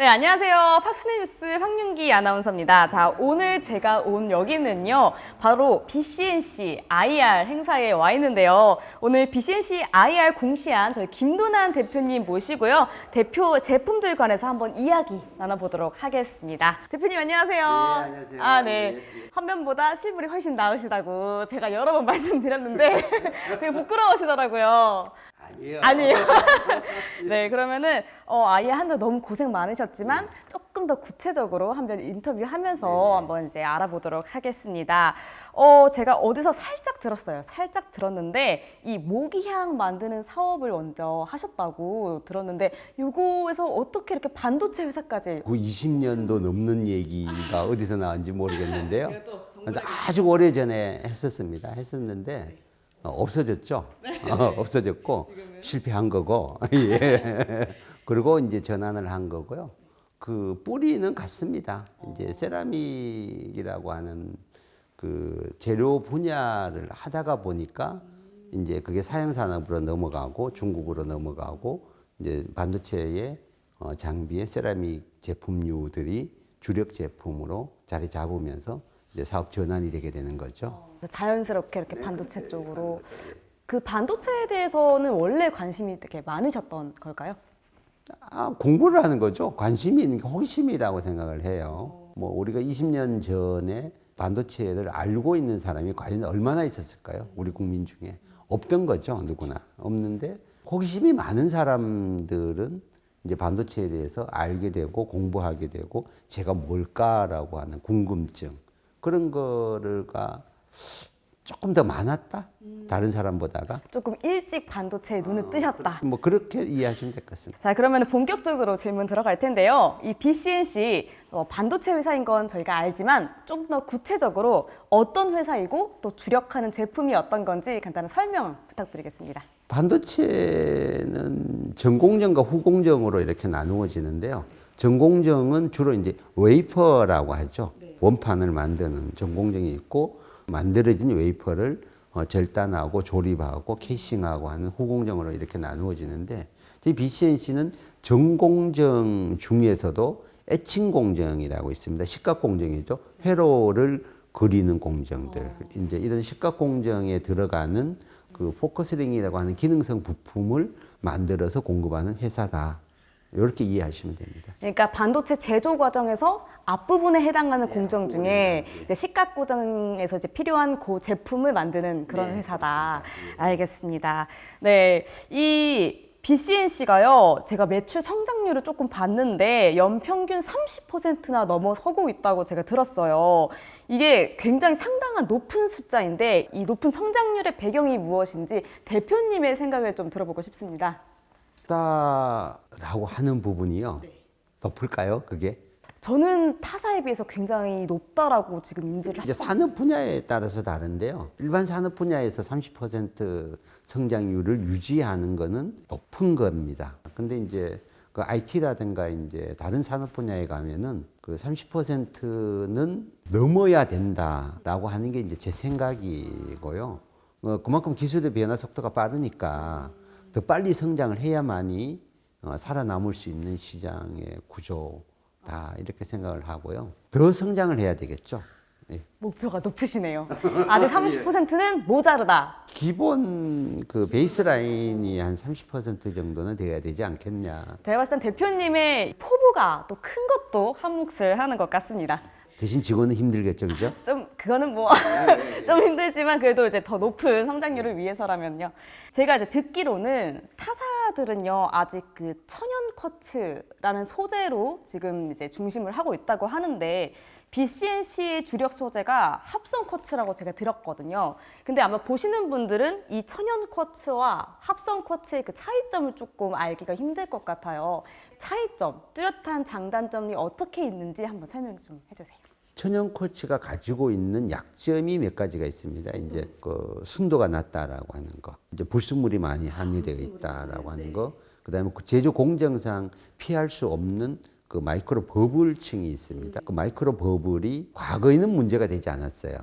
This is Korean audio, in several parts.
네, 안녕하세요. 팍스뉴스 황윤기 아나운서입니다. 자, 오늘 제가 온 여기는요, 바로 BCNC IR 행사에 와 있는데요. 오늘 BCNC IR 공시한 저희 김도난 대표님 모시고요. 대표 제품들 관해서 한번 이야기 나눠보도록 하겠습니다. 대표님 안녕하세요. 네, 안녕하세요. 아, 네. 예, 예. 화면보다 실물이 훨씬 나으시다고 제가 여러 번 말씀드렸는데 되게 부끄러우시더라고요. 아니요. 아니에요. 네, 그러면은 어, 아예 한달 너무 고생 많으셨지만 조금 더 구체적으로 한번 인터뷰하면서 네네. 한번 이제 알아보도록 하겠습니다. 어, 제가 어디서 살짝 들었어요. 살짝 들었는데 이 모기향 만드는 사업을 먼저 하셨다고 들었는데 요거에서 어떻게 이렇게 반도체 회사까지 그 20년도 넘는 얘기가 어디서 나왔는지 모르겠는데요. 근데 아주 오래 전에 했었습니다. 했었는데 어, 없어졌죠. 어, 없어졌고 실패한 거고. 예. 그리고 이제 전환을 한 거고요. 그 뿌리는 같습니다. 이제 세라믹이라고 하는 그 재료 분야를 하다가 보니까 이제 그게 사양 산업으로 넘어가고 중국으로 넘어가고 이제 반도체의 어, 장비의 세라믹 제품류들이 주력 제품으로 자리 잡으면서 이제 사업 전환이 되게 되는 거죠. 자연스럽게 이렇게 반도체 쪽으로 그 반도체에 대해서는 원래 관심이 되게 많으셨던 걸까요? 아, 공부를 하는 거죠. 관심이 있는 게 호기심이라고 생각을 해요. 뭐 우리가 20년 전에 반도체를 알고 있는 사람이 과연 얼마나 있었을까요? 우리 국민 중에 없던 거죠, 누구나 없는데 호기심이 많은 사람들은 이제 반도체에 대해서 알게 되고 공부하게 되고 제가 뭘까라고 하는 궁금증 그런 거를가 조금 더 많았다 다른 사람보다가 조금 일찍 반도체에 눈을 뜨셨다. 뭐 그렇게 이해하시면 될 것 같습니다. 자, 그러면 본격적으로 질문 들어갈 텐데요. 이 BCNC 어, 반도체 회사인 건 저희가 알지만 좀 더 구체적으로 어떤 회사이고 또 주력하는 제품이 어떤 건지 간단한 설명 부탁드리겠습니다. 반도체는 전공정과 후공정으로 이렇게 나누어지는데요. 전공정은 주로 이제 웨이퍼라고 하죠. 원판을 만드는 전공정이 있고 만들어진 웨이퍼를 어, 절단하고 조립하고 캐싱하고 하는 후공정으로 이렇게 나누어지는데 저희 BCNC는 전공정 중에서도 애칭 공정이라고 있습니다. 식각 공정이죠. 회로를 그리는 공정들. 이제 이런 식각 공정에 들어가는 그 포커스링이라고 하는 기능성 부품을 만들어서 공급하는 회사다. 이렇게 이해하시면 됩니다. 그러니까 반도체 제조 과정에서 앞부분에 해당하는 공정 중에 이제 식각 고정에서 이제 필요한 그 제품을 만드는 그런 네, 회사다. 알겠습니다. 네. 이 BCNC가요, 제가 매출 성장률을 조금 봤는데 연평균 30%나 넘어서고 있다고 제가 들었어요. 이게 굉장히 상당한 높은 숫자인데 이 높은 성장률의 배경이 무엇인지 대표님의 생각을 좀 들어보고 싶습니다. 높다라고 하는 부분이요. 높을까요? 그게? 저는 타사에 비해서 굉장히 높다라고 지금 인지를 이제 산업 분야에 따라서 다른데요. 일반 산업 분야에서 30% 성장률을 유지하는 거는 높은 겁니다. 근데 이제 그 IT라든가 이제 다른 산업 분야에 가면은 그 30%는 넘어야 된다라고 하는 게 이제 제 생각이고요. 어, 그만큼 기술의 변화 속도가 빠르니까 더 빨리 성장을 해야만이 어, 살아남을 수 있는 시장의 구조다 이렇게 생각을 하고요. 더 성장을 해야 되겠죠. 예. 목표가 높으시네요. 아직 30%는 모자르다. 기본 그 베이스라인이 한 30% 정도는 돼야 되지 않겠냐. 제가 봤을 땐 대표님의 포부가 또 큰 것도 한 몫을 하는 것 같습니다. 대신 직원은 힘들겠죠, 그죠? 좀 그거는 뭐 좀 힘들지만 그래도 이제 더 높은 성장률을 위해서라면요. 제가 이제 듣기로는 타사들은요 아직 그 천연 쿼츠라는 소재로 지금 이제 중심을 하고 있다고 하는데 BCNC의 주력 소재가 합성 쿼츠라고 제가 들었거든요. 근데 아마 보시는 분들은 이 천연 쿼츠와 합성 쿼츠의 그 차이점을 조금 알기가 힘들 것 같아요. 차이점, 뚜렷한 장단점이 어떻게 있는지 한번 설명 좀 해주세요. 천연 코치가 가지고 있는 약점이 몇 가지가 있습니다. 이제 그 순도가 낮다라고 하는 거, 이제 불순물이 많이 함유되어 있다라고 하는 거, 그다음에 그 제조 공정상 피할 수 없는 그 마이크로 버블층이 있습니다. 그 마이크로 버블이 과거에는 문제가 되지 않았어요.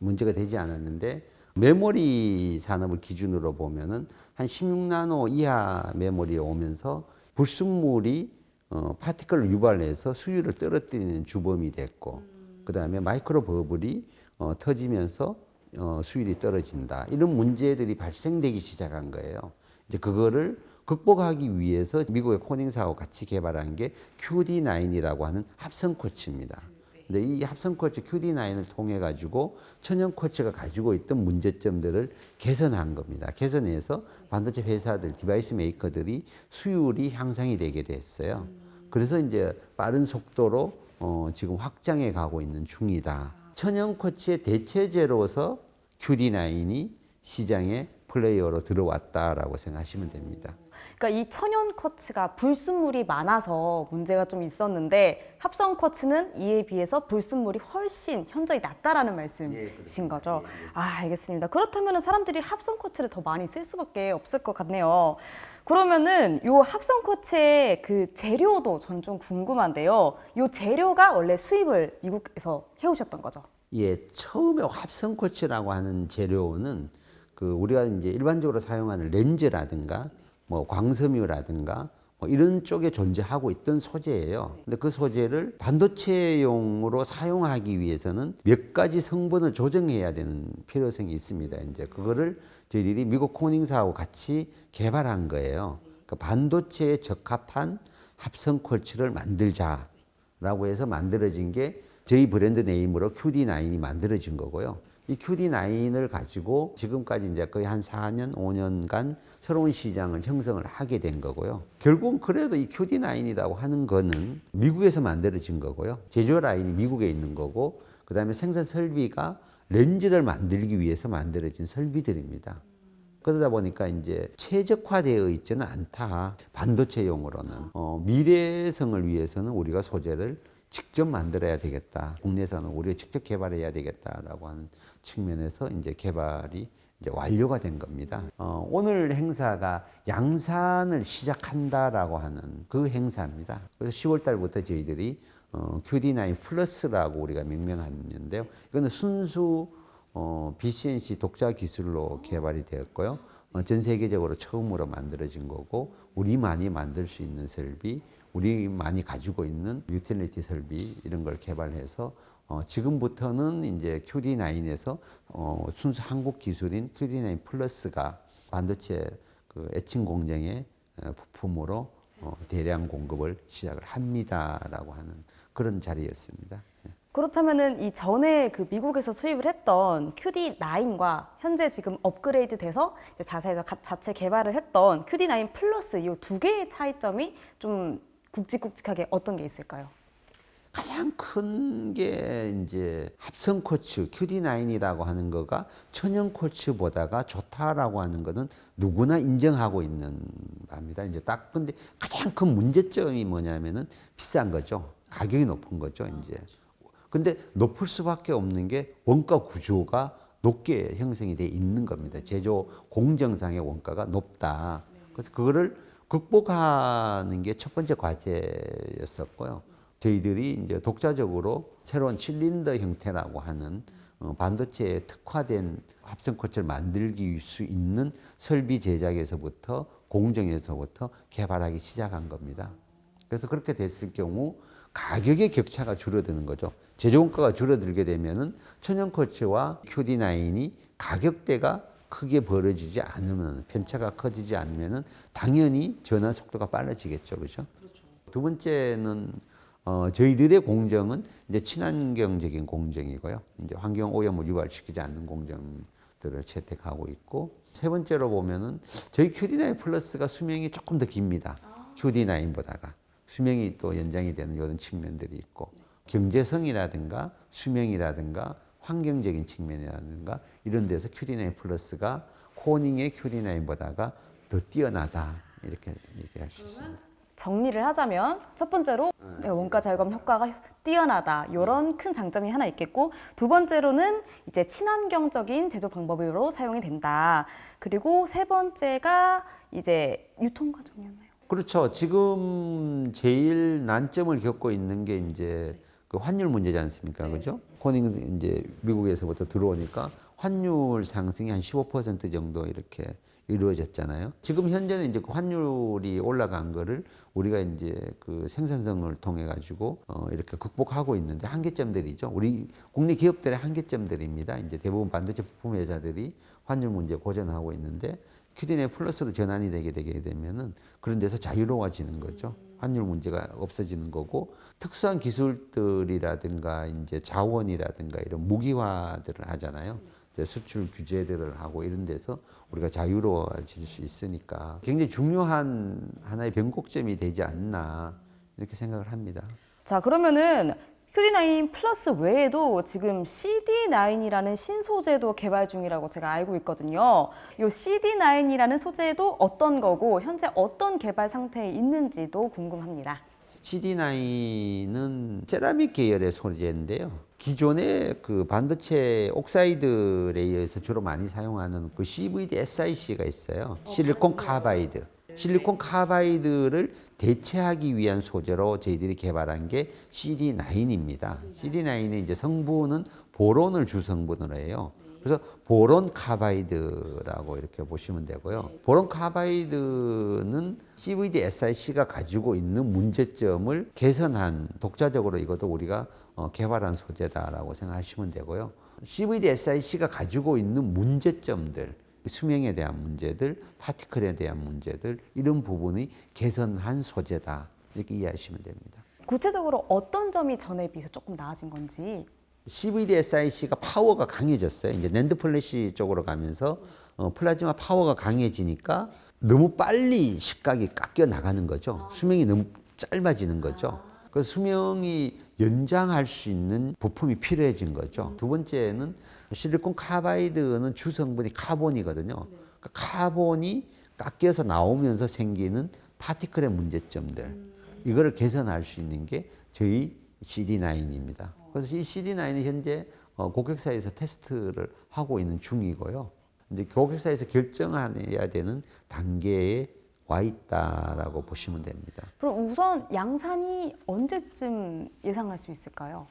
문제가 되지 않았는데 메모리 산업을 기준으로 보면은 한 16나노 이하 메모리에 오면서 불순물이 어, 파티클을 유발해서 수율을 떨어뜨리는 주범이 됐고 그 다음에 마이크로 버블이 어, 터지면서 어, 수율이 떨어진다 이런 문제들이 발생되기 시작한 거예요. 이제 그거를 극복하기 위해서 미국의 코닝사하고 같이 개발한 게 QD9이라고 하는 합성 쿼츠입니다. 근데 이 합성 쿼츠 QD9을 통해 가지고 천연 쿼츠가 가지고 있던 문제점들을 개선한 겁니다. 개선해서 반도체 회사들, 디바이스 메이커들이 수율이 향상이 되게 됐어요. 그래서 이제 빠른 속도로 어, 지금 확장해 가고 있는 중이다. 천연 쿼츠의 대체제로서 QD9이 시장에 플레이어로 들어왔다라고 생각하시면 됩니다. 그러니까 이 천연 쿼츠가 불순물이 많아서 문제가 좀 있었는데 합성 쿼츠는 이에 비해서 불순물이 훨씬 현저히 낮다라는 말씀이신 거죠. 아, 알겠습니다. 그렇다면 사람들이 합성 쿼츠를 더 많이 쓸 수밖에 없을 것 같네요. 그러면은 요 합성 쿼츠의 그 재료도 전 좀 궁금한데요. 요 재료가 원래 수입을 미국에서 해오셨던 거죠. 예, 처음에 합성 쿼츠라고 하는 재료는 그 우리가 이제 일반적으로 사용하는 렌즈라든가 뭐 광섬유라든가 뭐 이런 쪽에 존재하고 있던 소재예요. 근데 그 소재를 반도체용으로 사용하기 위해서는 몇 가지 성분을 조정해야 되는 필요성이 있습니다. 이제 그거를 저희들이 미국 코닝사하고 같이 개발한 거예요. 그 반도체에 적합한 합성 쿼츠를 만들자라고 해서 만들어진 게 저희 브랜드 네임으로 QD9이 만들어진 거고요. 이 QD9을 가지고 지금까지 이제 거의 한 4년, 5년간 새로운 시장을 형성을 하게 된 거고요. 결국은 그래도 이 QD9이라고 하는 거는 미국에서 만들어진 거고요. 제조 라인이 미국에 있는 거고, 그 다음에 생산 설비가 렌즈를 만들기 위해서 만들어진 설비들입니다. 그러다 보니까 이제 최적화되어 있지는 않다. 반도체용으로는. 어, 미래성을 위해서는 우리가 소재를 직접 만들어야 되겠다. 국내에서는 우리가 직접 개발해야 되겠다라고 하는 측면에서 이제 개발이 이제 완료가 된 겁니다. 어, 오늘 행사가 양산을 시작한다라고 하는 그 행사입니다. 그래서 10월 달부터 저희들이 어, QD9 플러스라고 우리가 명명하는데요. 이거는 순수 어, BCNC 독자 기술로 개발이 되었고요. 어, 전 세계적으로 처음으로 만들어진 거고 우리만이 만들 수 있는 설비, 우리만이 가지고 있는 유틸리티 설비 이런 걸 개발해서 어, 지금부터는 이제 QD9에서 어, 순수 한국 기술인 QD9 플러스가 반도체 그 애칭 공정의 어, 부품으로 어, 대량 공급을 시작을 합니다라고 하는 그런 자리였습니다. 예. 그렇다면은 이 전에 그 미국에서 수입을 했던 QD9과 현재 지금 업그레이드 돼서 이제 자사에서 가- 자체 개발을 했던 QD9 플러스 이 두 개의 차이점이 좀 굵직굵직하게 어떤 게 있을까요? 가장 큰 게 이제 합성 코츠 QD9이라고 하는 거가 천연 코츠보다가 좋다라고 하는 거는 누구나 인정하고 있는 바입니다. 이제 딱 근데 가장 큰 문제점이 뭐냐면은 비싼 거죠. 가격이 높은 거죠, 이제. 근데 높을 수밖에 없는 게 원가 구조가 높게 형성이 돼 있는 겁니다. 제조 공정상의 원가가 높다. 그래서 그거를 극복하는 게 첫 번째 과제였었고요. 저희들이 이제 독자적으로 새로운 실린더 형태라고 하는 어, 반도체에 특화된 합성 코치를 만들기 수 있는 설비 제작에서부터 공정에서부터 개발하기 시작한 겁니다. 그래서 그렇게 됐을 경우 가격의 격차가 줄어드는 거죠. 제조원가가 줄어들게 되면은 천연 코치와 QD9이 가격대가 크게 벌어지지 않으면 편차가 커지지 않으면은 당연히 전환 속도가 빨라지겠죠, 그렇죠? 두 번째는 어, 저희들의 공정은 이제 친환경적인 공정이고요. 이제 환경 오염을 유발시키지 않는 공정들을 채택하고 있고 세 번째로 보면은 저희 QD9 플러스가 수명이 조금 더 깁니다. QD9보다가 수명이 또 연장이 되는 이런 측면들이 있고 경제성이라든가 수명이라든가 환경적인 측면이라든가 이런 데서 QD9 플러스가 코닝의 QD9보다가 더 뛰어나다 이렇게 얘기할 수 있습니다. 정리를 하자면 첫 번째로 네, 원가 절감 효과가 뛰어나다 이런 큰 장점이 하나 있겠고 두 번째로는 이제 친환경적인 제조 방법으로 사용이 된다. 그리고 세 번째가 이제 유통 과정이었나요? 그렇죠. 지금 제일 난점을 겪고 있는 게 이제 그 환율 문제지 않습니까? 그죠? 코닝 이제 미국에서부터 들어오니까 환율 상승이 한 15% 정도 이렇게 이루어졌잖아요. 지금 현재는 이제 그 환율이 올라간 거를 우리가 이제 그 생산성을 통해 가지고 어 이렇게 극복하고 있는데 한계점들이죠. 우리 국내 기업들의 한계점들입니다. 이제 대부분 반도체 부품 회사들이 환율 문제 고전하고 있는데 큐딘의 플러스로 전환이 되게 되게 되면은 그런 데서 자유로워지는 거죠. 환율 문제가 없어지는 거고 특수한 기술들이라든가 이제 자원이라든가 이런 무기화들을 하잖아요. 수출 규제들을 하고 이런 데서 우리가 자유로워질 수 있으니까 굉장히 중요한 하나의 변곡점이 되지 않나 이렇게 생각을 합니다. 자, 그러면은 QD9 플러스 외에도 지금 CD9이라는 신소재도 개발 중이라고 제가 알고 있거든요. 이 CD9이라는 소재도 어떤 거고 현재 어떤 개발 상태에 있는지도 궁금합니다. CD9은 세라믹 계열의 소재인데요. 기존의 그 반도체 옥사이드 레이어에서 주로 많이 사용하는 그 CVD SiC가 있어요. 실리콘 카바이드. 실리콘 카바이드를 대체하기 위한 소재로 저희들이 개발한 게 CD9입니다. CD9의 이제 성분은 보론을 주 성분으로 해요. 그래서 보론 카바이드라고 이렇게 보시면 되고요. 보론 카바이드는 CVD SiC가 가지고 있는 문제점을 개선한 독자적으로 이것도 우리가 어, 개발한 소재다라고 생각하시면 되고요. CVD SiC가 가지고 있는 문제점들, 수명에 대한 문제들, 파티클에 대한 문제들 이런 부분이 개선한 소재다 이렇게 이해하시면 됩니다. 구체적으로 어떤 점이 전에 비해서 조금 나아진 건지 CVD SiC가 파워가 강해졌어요. 이제 낸드 플래시 쪽으로 가면서 어, 플라즈마 파워가 강해지니까 너무 빨리 식각이 깎여 나가는 거죠. 수명이 너무 짧아지는 거죠. 그래서 수명이 연장할 수 있는 부품이 필요해진 거죠. 두 번째는 실리콘 카바이드는 주 성분이 카본이거든요. 그러니까 카본이 깎여서 나오면서 생기는 파티클의 문제점들 이거를 개선할 수 있는 게 저희 CD9입니다. 그래서 이 CD9이 현재 어, 고객사에서 테스트를 하고 있는 중이고요. 이제 고객사에서 결정해야 되는 단계에 와 있다라고 보시면 됩니다. 그럼 우선 양산이 언제쯤 예상할 수 있을까요?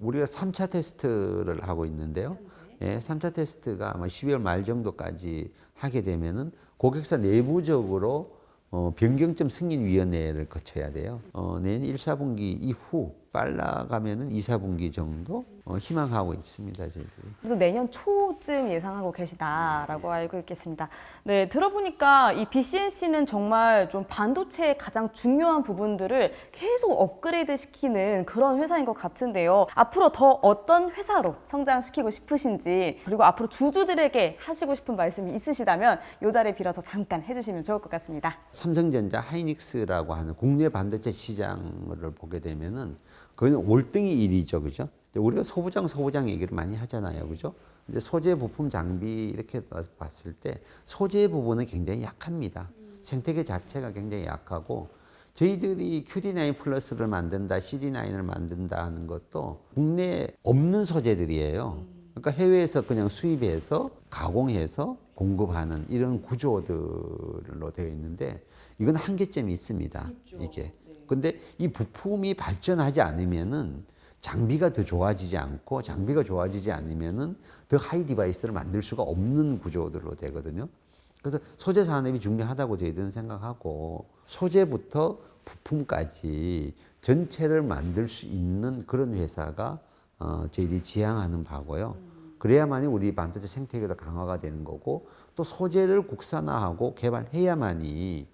우리가 3차 테스트를 하고 있는데요. 예, 3차 테스트가 아마 12월 말 정도까지 하게 되면은 고객사 내부적으로 어, 변경점 승인위원회를 거쳐야 돼요. 어, 내년 1, 4분기 이후 빨라가면은 2, 4분기 정도 어, 희망하고 있습니다, 저희들이. 그래도 내년 초쯤 예상하고 계시다라고 알고 있겠습니다. 네, 들어보니까 이 BCNC는 정말 좀 반도체의 가장 중요한 부분들을 계속 업그레이드 시키는 그런 회사인 것 같은데요. 앞으로 더 어떤 회사로 성장시키고 싶으신지 그리고 앞으로 주주들에게 하시고 싶은 말씀이 있으시다면 이 자리 빌어서 잠깐 해주시면 좋을 것 같습니다. 삼성전자 하이닉스라고 하는 국내 반도체 시장을 보게 되면은 그거는 월등히 일이죠, 그죠? 우리가 소부장 소부장 얘기를 많이 하잖아요, 그죠? 근데 소재 부품 장비 이렇게 봤을 때 소재 부분은 굉장히 약합니다. 생태계 자체가 굉장히 약하고 저희들이 QD9 플러스를 만든다, CD9을 만든다 하는 것도 국내에 없는 소재들이에요. 그러니까 해외에서 그냥 수입해서 가공해서 공급하는 이런 구조들로 되어 있는데 이건 한계점이 있습니다. 이게. 근데 이 부품이 발전하지 않으면은 장비가 더 좋아지지 않고 장비가 좋아지지 않으면은 더 하이 디바이스를 만들 수가 없는 구조들로 되거든요. 그래서 소재 산업이 중요하다고 저희들은 생각하고 소재부터 부품까지 전체를 만들 수 있는 그런 회사가 어, 저희들이 지향하는 바고요. 그래야만이 우리 반도체 생태계가 강화가 되는 거고 또 소재를 국산화하고 개발해야만이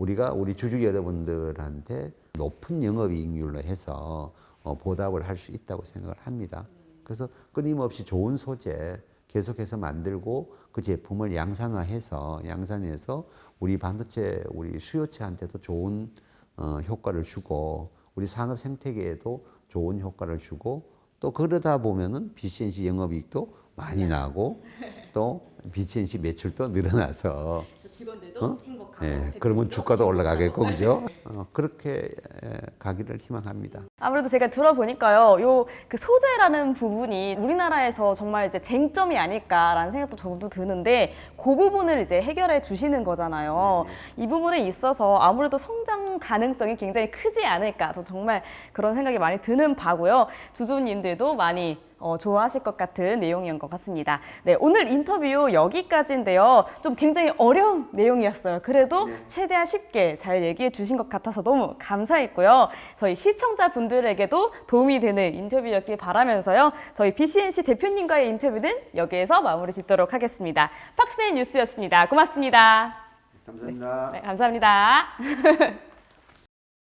우리가 우리 주주 여러분들한테 높은 영업이익률로 해서 어, 보답을 할 수 있다고 생각을 합니다. 그래서 끊임없이 좋은 소재 계속해서 만들고 그 제품을 양산화해서 양산해서 우리 반도체 우리 수요체한테도 좋은 어, 효과를 주고 우리 산업 생태계에도 좋은 효과를 주고 또 그러다 보면은 BCNC 영업이익도 많이 나고 또 BCNC 매출도 늘어나서 직원들도 어? 예, 그러면 주가도 올라가겠고 그죠? 어, 그렇게 에, 가기를 희망합니다. 아무래도 제가 들어보니까요, 요 그 소재라는 부분이 우리나라에서 정말 이제 쟁점이 아닐까라는 생각도 저도 드는데 그 부분을 이제 해결해 주시는 거잖아요. 이 부분에 있어서 아무래도 성장 가능성이 굉장히 크지 않을까. 저 정말 그런 생각이 많이 드는 바고요. 주주님들도 많이 어, 좋아하실 것 같은 내용이었던 것 같습니다. 네, 오늘 인터뷰 여기까지인데요. 좀 굉장히 어려운 내용이었어요. 그래도 최대한 쉽게 잘 얘기해 주신 것 같아서 너무 감사했고요. 저희 시청자분들에게도 도움이 되는 인터뷰였길 바라면서요. 저희 BCNC 대표님과의 인터뷰는 여기에서 마무리 짓도록 하겠습니다. 팍스의 뉴스였습니다. 고맙습니다. 감사합니다. 네, 감사합니다.